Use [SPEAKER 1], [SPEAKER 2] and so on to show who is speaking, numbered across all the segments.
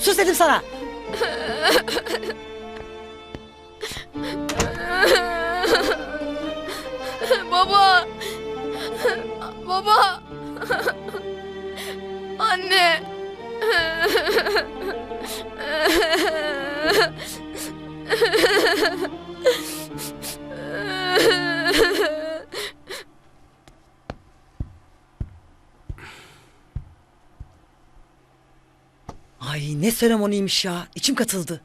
[SPEAKER 1] Sus dedim sana.
[SPEAKER 2] Baba! Baba! Anne!
[SPEAKER 1] Ay ne seremoniymiş ya. İçim katıldı.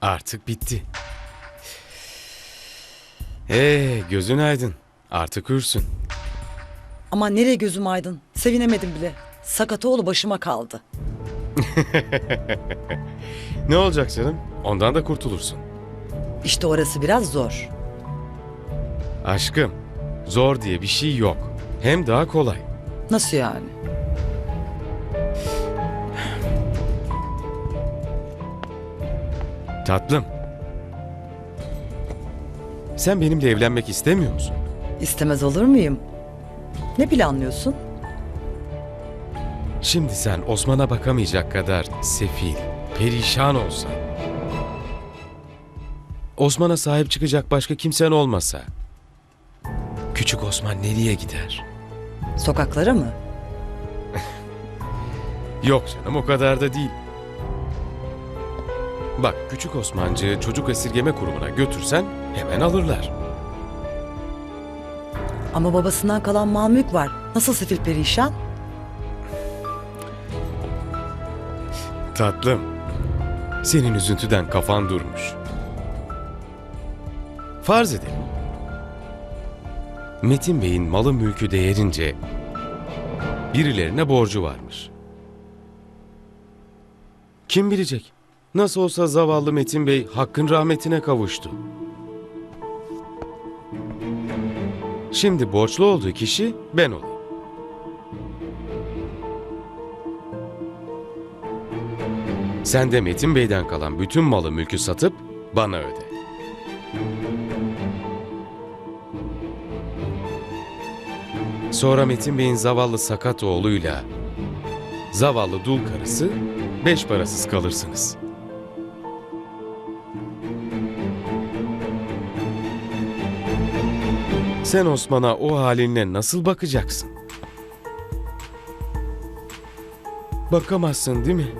[SPEAKER 3] Artık bitti. Ee, gözün aydın. Artık hürsün.
[SPEAKER 1] Ama nereye gözüm aydın. Sevinemedim bile. Sakatoğlu başıma kaldı.
[SPEAKER 3] Ne olacak canım? Ondan da kurtulursun.
[SPEAKER 1] İşte orası biraz zor.
[SPEAKER 3] Aşkım, zor diye bir şey yok. Hem daha kolay.
[SPEAKER 1] Nasıl yani?
[SPEAKER 3] Tatlım. Sen benimle evlenmek istemiyor musun?
[SPEAKER 1] İstemez olur muyum? Ne planlıyorsun?
[SPEAKER 3] Şimdi sen Osman'a bakamayacak kadar sefil, perişan olsan. Osman'a sahip çıkacak başka kimsen olmasa. Küçük Osman nereye gider?
[SPEAKER 1] Sokaklara mı?
[SPEAKER 3] Yok canım o kadar da değil. Bak küçük Osmancığı çocuk esirgeme kurumuna götürsen hemen alırlar.
[SPEAKER 1] Ama babasından kalan mal mülk var. Nasıl sefil perişan?
[SPEAKER 3] Tatlım, senin üzüntüden kafan durmuş. Farz edelim. Metin Bey'in malı mülkü değerince birilerine borcu varmış. Kim bilecek? Nasıl olsa zavallı Metin Bey hakkın rahmetine kavuştu. Şimdi borçlu olduğu kişi ben olayım. Sen de Metin Bey'den kalan bütün malı mülkü satıp bana öde. Sonra Metin Bey'in zavallı sakat oğluyla zavallı dul karısı beş parasız kalırsınız. Sen Osman'a o halinle nasıl bakacaksın? Bakamazsın değil mi?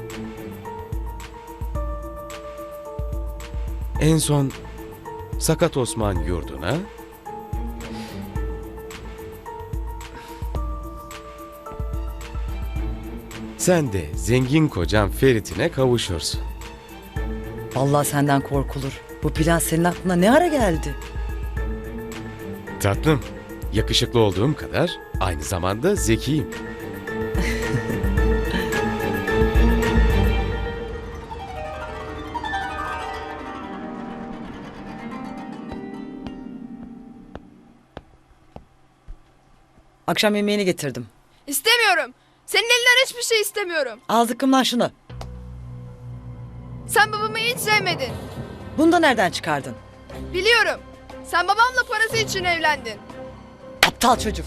[SPEAKER 3] En son Sakat Osman yurduna sen de zengin kocan Ferit'ine kavuşursun.
[SPEAKER 1] Vallahi senden korkulur. Bu plan senin aklına ne ara geldi?
[SPEAKER 3] Tatlım, yakışıklı olduğum kadar aynı zamanda zekiyim.
[SPEAKER 1] Akşam yemeğini getirdim.
[SPEAKER 2] İstemiyorum. Senin elinden hiçbir şey istemiyorum.
[SPEAKER 1] Al zıkkımlan şunu.
[SPEAKER 2] Sen babamı hiç sevmedin.
[SPEAKER 1] Bunu da nereden çıkardın?
[SPEAKER 2] Biliyorum. Sen babamla parası için evlendin.
[SPEAKER 1] Aptal çocuk.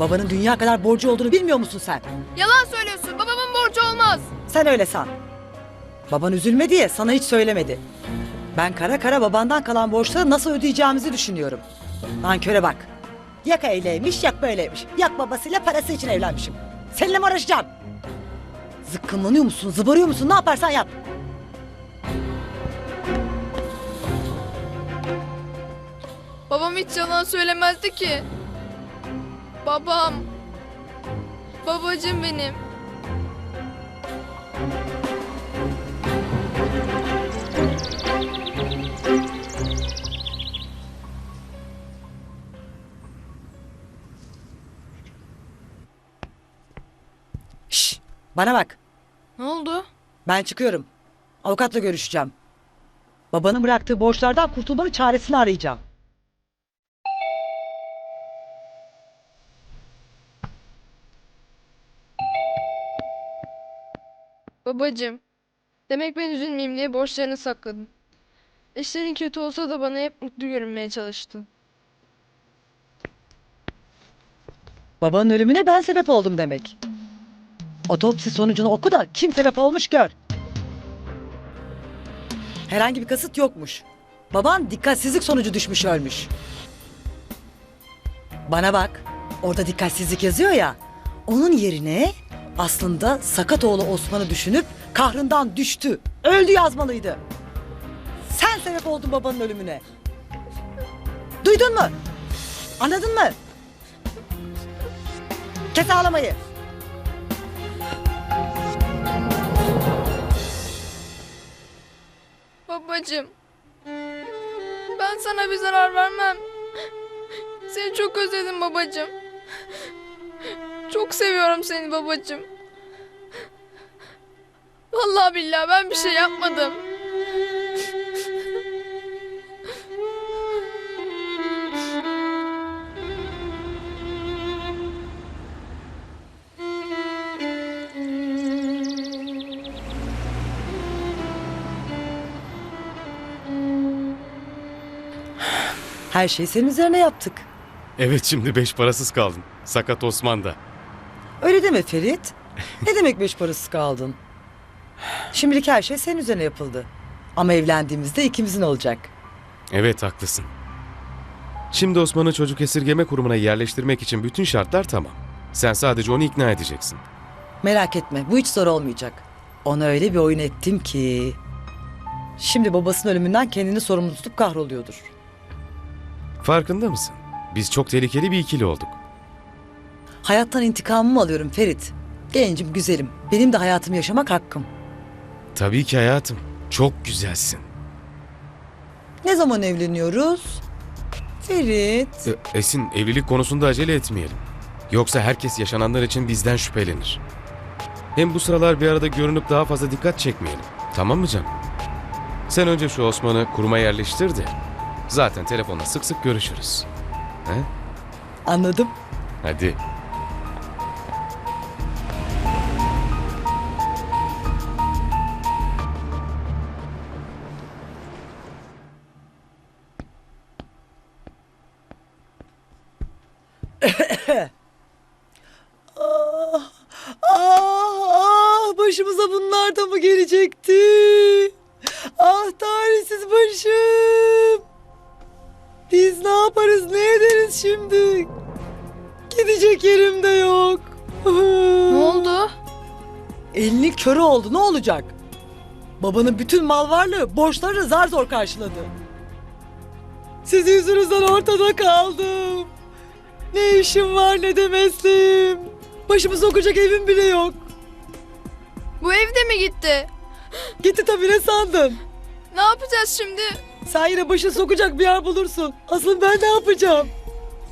[SPEAKER 1] Babanın dünya kadar borcu olduğunu bilmiyor musun sen?
[SPEAKER 2] Yalan söylüyorsun. Babamın borcu olmaz.
[SPEAKER 1] Sen öyle san. Baban üzülme diye sana hiç söylemedi. Ben kara kara babandan kalan borçları nasıl ödeyeceğimizi düşünüyorum. Nanköre bak. Yak öyleymiş yak böyleymiş. Yak babasıyla parası için evlenmişim. Seninle mi uğraşacağım? Zıkkımlanıyor musun zıbarıyor musun ne yaparsan yap.
[SPEAKER 2] Babam hiç yalan söylemezdi ki. Babam. Babacım benim.
[SPEAKER 1] Şş, bana bak.
[SPEAKER 2] Ne oldu?
[SPEAKER 1] Ben çıkıyorum. Avukatla görüşeceğim. Babanın bıraktığı borçlardan kurtulmanın çaresini arayacağım.
[SPEAKER 2] Babacım. Demek ben üzülmeyeyim diye borçlarını sakladın. İşlerin kötü olsa da bana hep mutlu görünmeye çalıştın.
[SPEAKER 1] Babanın ölümüne ben sebep oldum demek. Otopsi sonucunu oku da kim sebep olmuş gör. Herhangi bir kasıt yokmuş. Baban dikkatsizlik sonucu düşmüş ölmüş. Bana bak. Orada dikkatsizlik yazıyor ya. Onun yerine aslında Sakatoğlu Osman'ı düşünüp kahrından düştü. Öldü yazmalıydı. Sen sebep oldun babanın ölümüne. Duydun mu? Anladın mı? Kes ağlamayı.
[SPEAKER 2] Babacım. Ben sana bir zarar vermem. Seni çok özledim babacım. Çok seviyorum seni babacım. Vallahi billahi ben bir şey yapmadım.
[SPEAKER 1] Her şeyi senin üzerine yaptık.
[SPEAKER 3] Evet şimdi beş parasız kaldın. Sakat Osman da.
[SPEAKER 1] Öyle deme Ferit. Ne demek beş parasız kaldın? Şimdilik her şey senin üzerine yapıldı. Ama evlendiğimizde ikimizin olacak.
[SPEAKER 3] Evet haklısın. Şimdi Osman'ı çocuk esirgeme kurumuna yerleştirmek için bütün şartlar tamam. Sen sadece onu ikna edeceksin.
[SPEAKER 1] Merak etme bu hiç zor olmayacak. Ona öyle bir oyun ettim ki... Şimdi babasının ölümünden kendini sorumlu tutup kahroluyordur.
[SPEAKER 3] Farkında mısın? Biz çok tehlikeli bir ikili olduk.
[SPEAKER 1] Hayattan intikamımı alıyorum Ferit. Gencim, güzelim. Benim de hayatımı yaşamak hakkım.
[SPEAKER 3] Tabii ki hayatım. Çok güzelsin.
[SPEAKER 1] Ne zaman evleniyoruz? Ferit.
[SPEAKER 3] E, Esin evlilik konusunda acele etmeyelim. Yoksa herkes yaşananlar için bizden şüphelenir. Hem bu sıralar bir arada görünüp daha fazla dikkat çekmeyelim. Tamam mı canım? Sen önce şu Osman'ı kuruma yerleştir de. Zaten telefonla sık sık görüşürüz. He?
[SPEAKER 1] Anladım.
[SPEAKER 3] Hadi.
[SPEAKER 1] Ah, ah başımıza bunlar da mı gelecekti? Ah talihsiz başım. Biz ne yaparız ne ederiz şimdi? Gidecek yerim de yok.
[SPEAKER 2] Ne oldu?
[SPEAKER 1] Elini körü oldu ne olacak? Babanın bütün mal varlığı borçlarını zar zor karşıladı. Sizin yüzünüzden ortada kaldım. Ne işim var ne de mesleğim. Başımı sokacak evim bile yok.
[SPEAKER 2] Bu evde mi gitti?
[SPEAKER 1] Gitti tabii ne sandın?
[SPEAKER 2] Ne yapacağız şimdi?
[SPEAKER 1] Sen yine başını sokacak bir yer bulursun. Asıl ben ne yapacağım?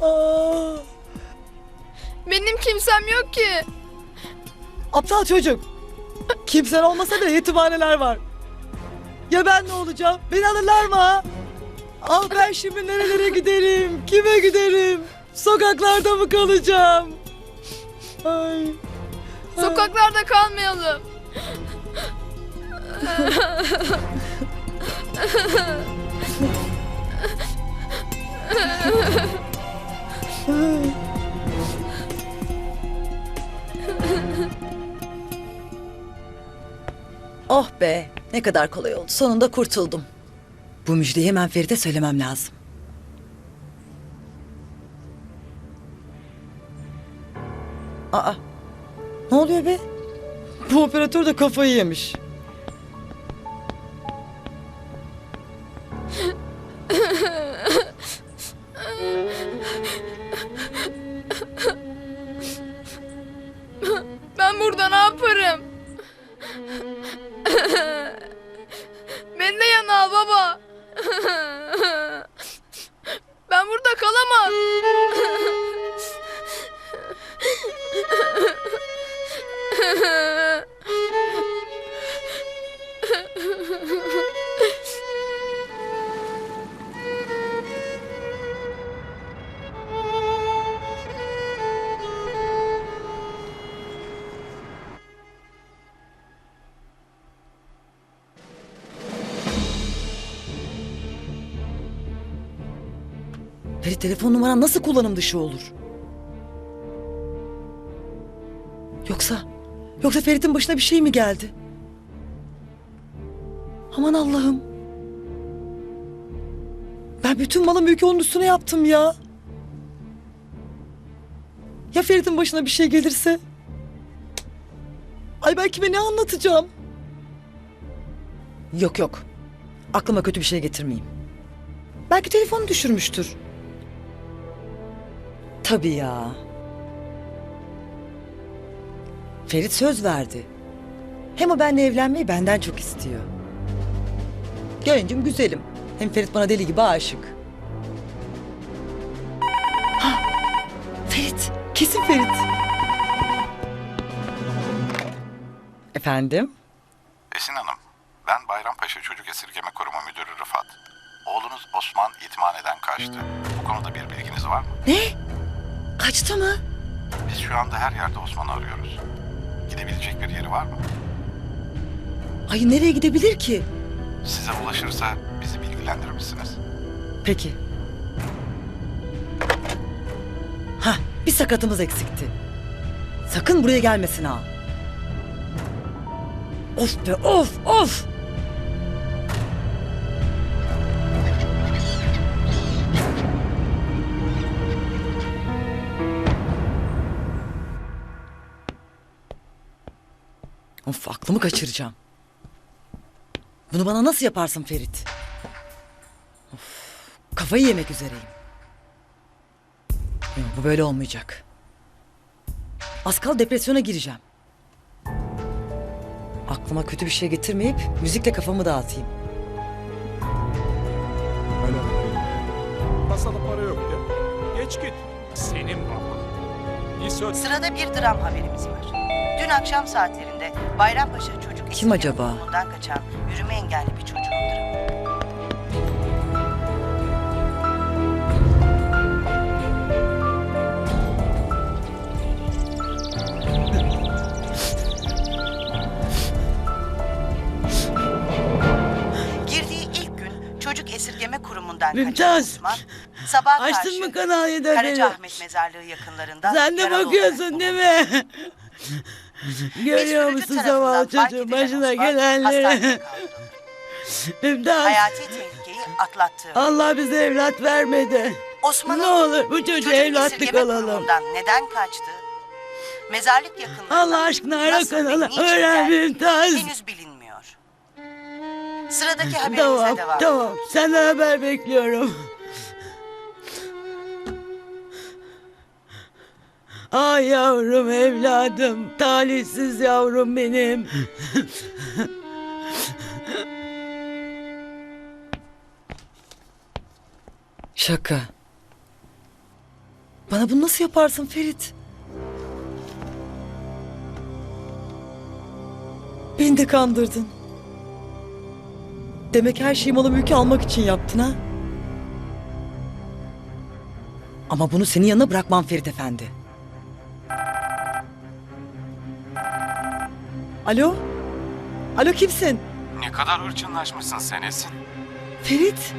[SPEAKER 1] Aa,
[SPEAKER 2] Benim kimsem yok ki.
[SPEAKER 1] aptal çocuk. Kimsen olmasa da yetimhaneler var. Ya ben ne olacağım? Beni alırlar mı ha? Ah ben şimdi nerelere giderim? Kime giderim? Sokaklarda mı kalacağım? Ay.
[SPEAKER 2] Sokaklarda kalmayalım.
[SPEAKER 1] Oh be ne kadar kolay oldu. Sonunda kurtuldum. Bu müjdeyi hemen Feride söylemem lazım. Aa ne oluyor be? Bu operatör de kafayı yemiş. Numaran nasıl kullanım dışı olur? Yoksa, Yoksa Ferit'in başına bir şey mi geldi? Aman Allah'ım. Ben bütün malı mülkü onun üstüne yaptım ya. Ya Ferit'in başına bir şey gelirse? Ay ben kime ne anlatacağım? Yok yok. Aklıma kötü bir şey getirmeyeyim. Belki telefonu düşürmüştür. Tabii ya. Ferit söz verdi. Hem o benimle evlenmeyi benden çok istiyor. Gencim güzelim. Hem Ferit bana deli gibi aşık. Hah, Ferit. Kesin Ferit. Efendim?
[SPEAKER 4] Esin Hanım, ben Bayrampaşa Çocuk Esirgeme Kurumu Müdürü Rıfat. Oğlunuz Osman yetimhaneden kaçtı. Bu konuda bir bilginiz var mı?
[SPEAKER 1] Ne? Kaçtı mı?
[SPEAKER 4] Biz şu anda her yerde Osman'ı arıyoruz. Gidebilecek bir yeri var mı?
[SPEAKER 1] Ay nereye gidebilir ki?
[SPEAKER 4] Size ulaşırsa bizi bilgilendirir misiniz?
[SPEAKER 1] Peki. Ha, bir sakatımız eksikti. Sakın buraya gelmesin ha. Of be of of. Of aklımı kaçıracağım. Bunu bana nasıl yaparsın Ferit? Kafayı yemek üzereyim. Yok, bu böyle olmayacak. Az kal depresyona gireceğim. Aklıma kötü bir şey getirmeyip müzikle kafamı dağıtayım.
[SPEAKER 5] Masada para yok ya. Geç git. Senin baban. Bir söz.
[SPEAKER 6] Sırada bir dram haberimiz var. Dün akşam saatlerinde Bayrampaşa Çocuk Esirgeme
[SPEAKER 1] acaba?
[SPEAKER 6] Kurumu'ndan kaçan yürüme engelli bir çocuğun dramı. Girdiği ilk gün çocuk esirgeme kurumundan kaçan
[SPEAKER 7] Mümtaz.
[SPEAKER 6] Osman, sabah
[SPEAKER 7] Açtın
[SPEAKER 6] karşı
[SPEAKER 7] mı Kanal 7 haberi?
[SPEAKER 6] Karacaahmet Mezarlığı yakınlarında
[SPEAKER 7] Sen de
[SPEAKER 6] yaralı olarak
[SPEAKER 7] bakıyorsun değil mi? Görüyor musun zavallı çocuğun başına gelenleri? Mümtaz
[SPEAKER 6] Hayati tehlikeyi atlattı.
[SPEAKER 7] Allah bize evlat vermedi.
[SPEAKER 6] Osman'ın
[SPEAKER 7] Ne olur bu çocuğu
[SPEAKER 6] çocuk
[SPEAKER 7] evlatlık
[SPEAKER 6] esirgeme
[SPEAKER 7] alalım.
[SPEAKER 6] kurumundan neden kaçtı? Mezarlık yakınlarında
[SPEAKER 7] Allah aşkına ara
[SPEAKER 6] nasıl ve
[SPEAKER 7] kanalı
[SPEAKER 6] niçin
[SPEAKER 7] öğren
[SPEAKER 6] geldi?
[SPEAKER 7] Mümtaz.
[SPEAKER 6] Henüz bilinmiyor. Sıradaki haberimize
[SPEAKER 7] Tamam
[SPEAKER 6] devam.
[SPEAKER 7] tamam senden haber bekliyorum. Ay yavrum evladım, talihsiz yavrum benim.
[SPEAKER 1] Şaka. Bana bunu nasıl yaparsın Ferit? Beni de kandırdın. Demek her şeyi malı mülkü almak için yaptın ha? Ama bunu senin yanına bırakmam Ferit Efendi. Alo? Alo kimsin?
[SPEAKER 3] Ne kadar hırçınlaşmışsın sen Esin.
[SPEAKER 1] Ferit?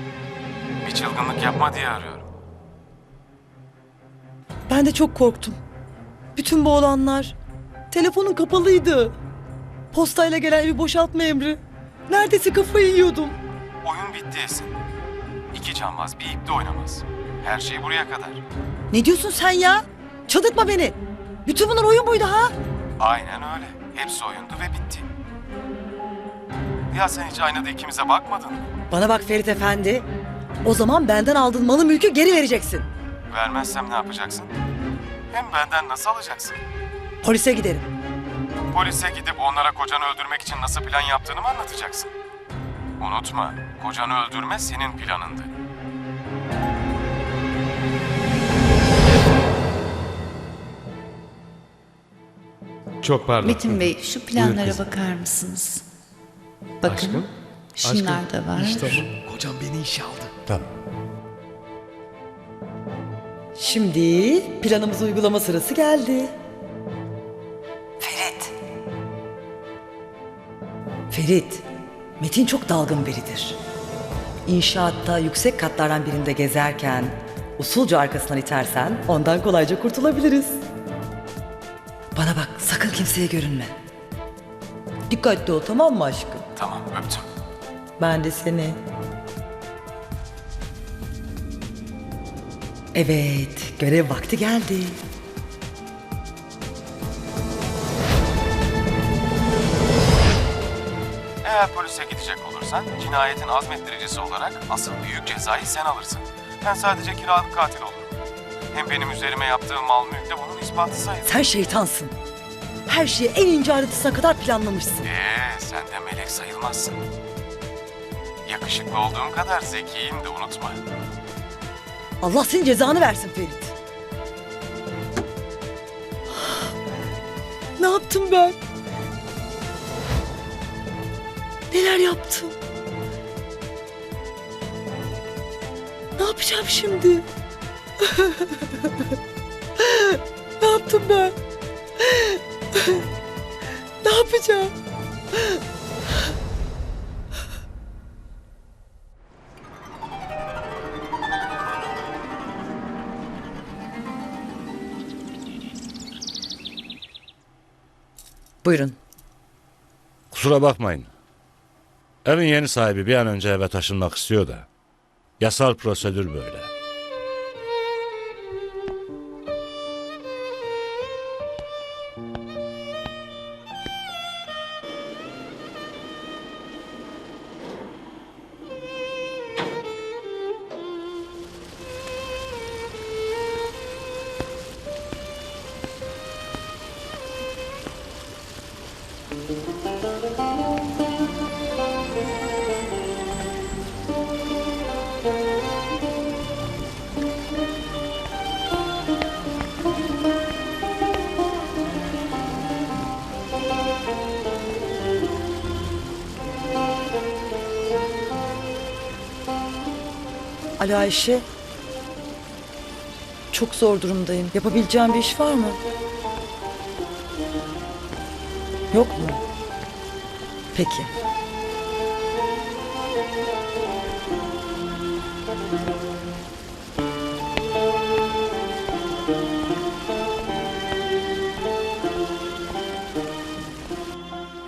[SPEAKER 3] Bir çılgınlık yapma diye arıyorum.
[SPEAKER 1] Ben de çok korktum. Bütün bu olanlar. Telefonun kapalıydı. Postayla gelen evi boşaltma emri. Neredeyse kafayı yiyordum.
[SPEAKER 3] Oyun bitti Esin. İki cambaz bir ipte oynamaz. Her şey buraya kadar.
[SPEAKER 1] Ne diyorsun sen ya? Çıldırtma beni. Bütün bunlar oyun buydu ha?
[SPEAKER 3] Aynen öyle. Hepsi oyundu ve bitti. Ya sen hiç aynada ikimize bakmadın mı?
[SPEAKER 1] Bana bak Ferit Efendi. O zaman benden aldığın malı mülkü geri vereceksin.
[SPEAKER 3] Vermezsem ne yapacaksın? Hem benden nasıl alacaksın?
[SPEAKER 1] Polise giderim.
[SPEAKER 3] Polise gidip onlara kocanı öldürmek için nasıl plan yaptığını mı anlatacaksın? Unutma, kocanı öldürme senin planındı. Çok pardon.
[SPEAKER 8] Metin Bey şu planlara bakar mısınız? Bakın.
[SPEAKER 3] Aşkım,
[SPEAKER 8] Şunlar da var.
[SPEAKER 1] Şimdi planımızı uygulama sırası geldi.
[SPEAKER 6] Ferit,
[SPEAKER 1] Ferit, Metin çok dalgın biridir. İnşaatta yüksek katlardan birinde gezerken usulca arkasından itersen ondan kolayca kurtulabiliriz. Kimseye görünme. Dikkatli ol tamam mı aşkım?
[SPEAKER 4] Tamam öptüm.
[SPEAKER 1] Ben de seni. Evet, görev vakti geldi.
[SPEAKER 3] Eğer polise gidecek olursan cinayetin azmettiricisi olarak asıl büyük cezayı sen alırsın. Ben sadece kiralık katil olurum. Hem benim üzerime yaptığım mal mülk de bunun ispatı sayılır.
[SPEAKER 1] Sen şeytansın. Her şeyi en ince ayrıntısına kadar planlamışsın.
[SPEAKER 3] Ee, sen de melek sayılmazsın. Yakışıklı olduğun kadar zekiyim de unutma.
[SPEAKER 1] Allah senin cezanı versin Ferit. Ne yaptım ben? Neler yaptım? Ne yapacağım şimdi? ne yaptım ben? Yapacağım? Buyurun.
[SPEAKER 9] Kusura bakmayın. Evin yeni sahibi bir an önce eve taşınmak istiyor da. Yasal prosedür böyle.
[SPEAKER 1] Alo Ayşe. Çok zor durumdayım. Yapabileceğim bir iş var mı? Yok mu? Peki.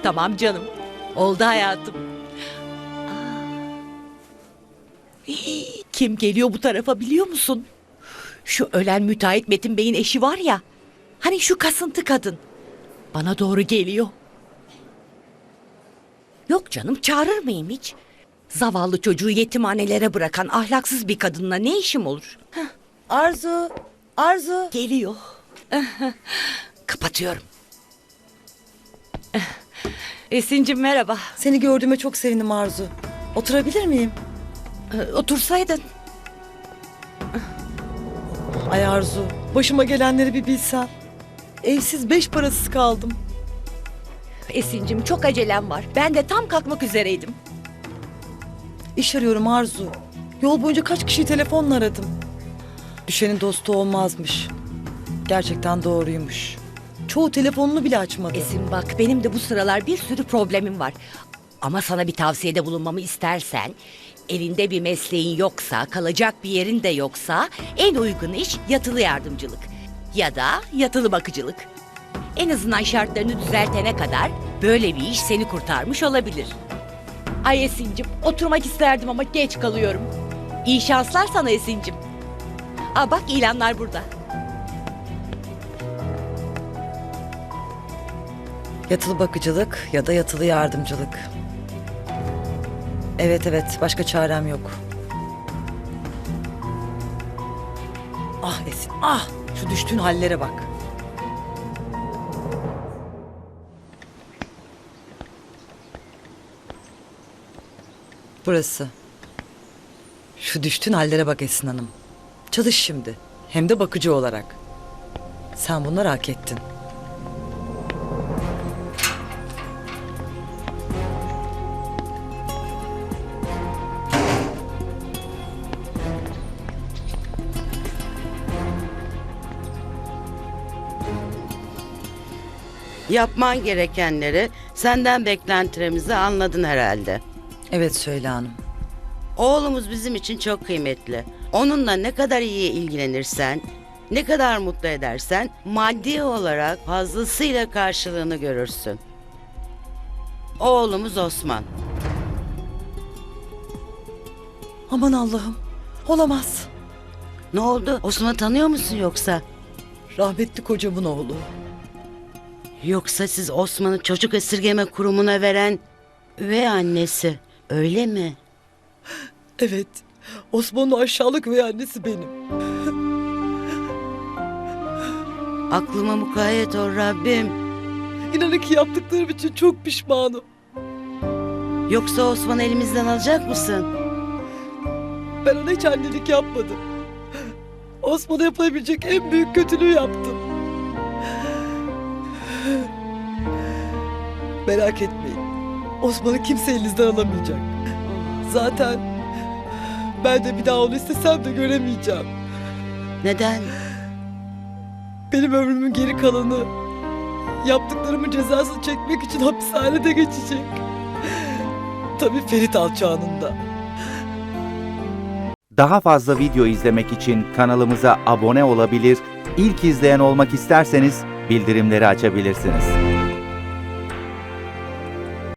[SPEAKER 10] Tamam canım. Oldu hayatım. Kim geliyor bu tarafa biliyor musun? Şu ölen müteahhit Metin Bey'in eşi var ya. Hani şu kasıntı kadın. Bana doğru geliyor. Yok canım çağırır mıyım hiç? Zavallı çocuğu yetimhanelere bırakan ahlaksız bir kadınla ne işim olur?
[SPEAKER 1] Arzu. Arzu.
[SPEAKER 10] Geliyor. Kapatıyorum. Esin'cim merhaba.
[SPEAKER 1] Seni gördüğüme çok sevindim Arzu. Oturabilir miyim?
[SPEAKER 10] Ee, Otursaydın.
[SPEAKER 1] Ay Arzu. Başıma gelenleri bir bilsen. Evsiz beş parasız kaldım.
[SPEAKER 10] Esin'cim çok acelem var. Ben de tam kalkmak üzereydim.
[SPEAKER 1] İş arıyorum Arzu. Yol boyunca kaç kişiyi telefonla aradım. Düşenin dostu olmazmış. Gerçekten doğruymuş. Çoğu telefonunu bile açmadı.
[SPEAKER 10] Esin bak benim de bu sıralar bir sürü problemim var. Ama sana bir tavsiyede bulunmamı istersen... ...elinde bir mesleğin yoksa, kalacak bir yerin de yoksa... ...en uygun iş yatılı yardımcılık. Ya da yatılı bakıcılık. En azından şartlarını düzeltene kadar... ...böyle bir iş seni kurtarmış olabilir. Ay Esin'cim oturmak isterdim ama geç kalıyorum. İyi şanslar sana Esin'cim. Aa bak ilanlar burada.
[SPEAKER 1] Yatılı bakıcılık ya da yatılı yardımcılık. Evet evet başka çarem yok. Ah Esin ah şu düştüğün hallere bak. Burası. Şu düştüğün hallere bak Esin Hanım. Çalış şimdi. Hem de bakıcı olarak. Sen bunları hak ettin.
[SPEAKER 6] Yapman gerekenleri, senden beklentilerimizi anladın herhalde.
[SPEAKER 1] Evet Söyle Hanım.
[SPEAKER 6] Oğlumuz bizim için çok kıymetli. Onunla ne kadar iyi ilgilenirsen, ne kadar mutlu edersen maddi olarak fazlasıyla karşılığını görürsün. oğlumuz Osman.
[SPEAKER 1] Aman Allah'ım. Olamaz.
[SPEAKER 6] Ne oldu? Osman'ı tanıyor musun yoksa?
[SPEAKER 1] Rahmetli kocamın oğlu.
[SPEAKER 6] Yoksa siz Osman'ı çocuk esirgeme kurumuna veren üvey annesi öyle mi?
[SPEAKER 1] Evet. Osman'ın aşağılık ve annesi benim.
[SPEAKER 6] Aklıma mukayyet ol Rabbim.
[SPEAKER 1] İnanın ki yaptıklarım için çok pişmanım.
[SPEAKER 6] Yoksa Osman'ı elimizden alacak mısın?
[SPEAKER 1] Ben ona hiç annelik yapmadım. Osman'a yapılabilecek en büyük kötülüğü yaptım. Merak etmeyin. Osman'ı kimse elinizden alamayacak. Zaten ben de bir daha onu istesem de göremeyeceğim.
[SPEAKER 6] Neden?
[SPEAKER 1] Benim ömrümün geri kalanı yaptıklarımın cezasını çekmek için hapishanede geçecek. Tabii Ferit alçağının
[SPEAKER 11] Daha fazla video izlemek için kanalımıza abone olabilir, ilk izleyen olmak isterseniz bildirimleri açabilirsiniz.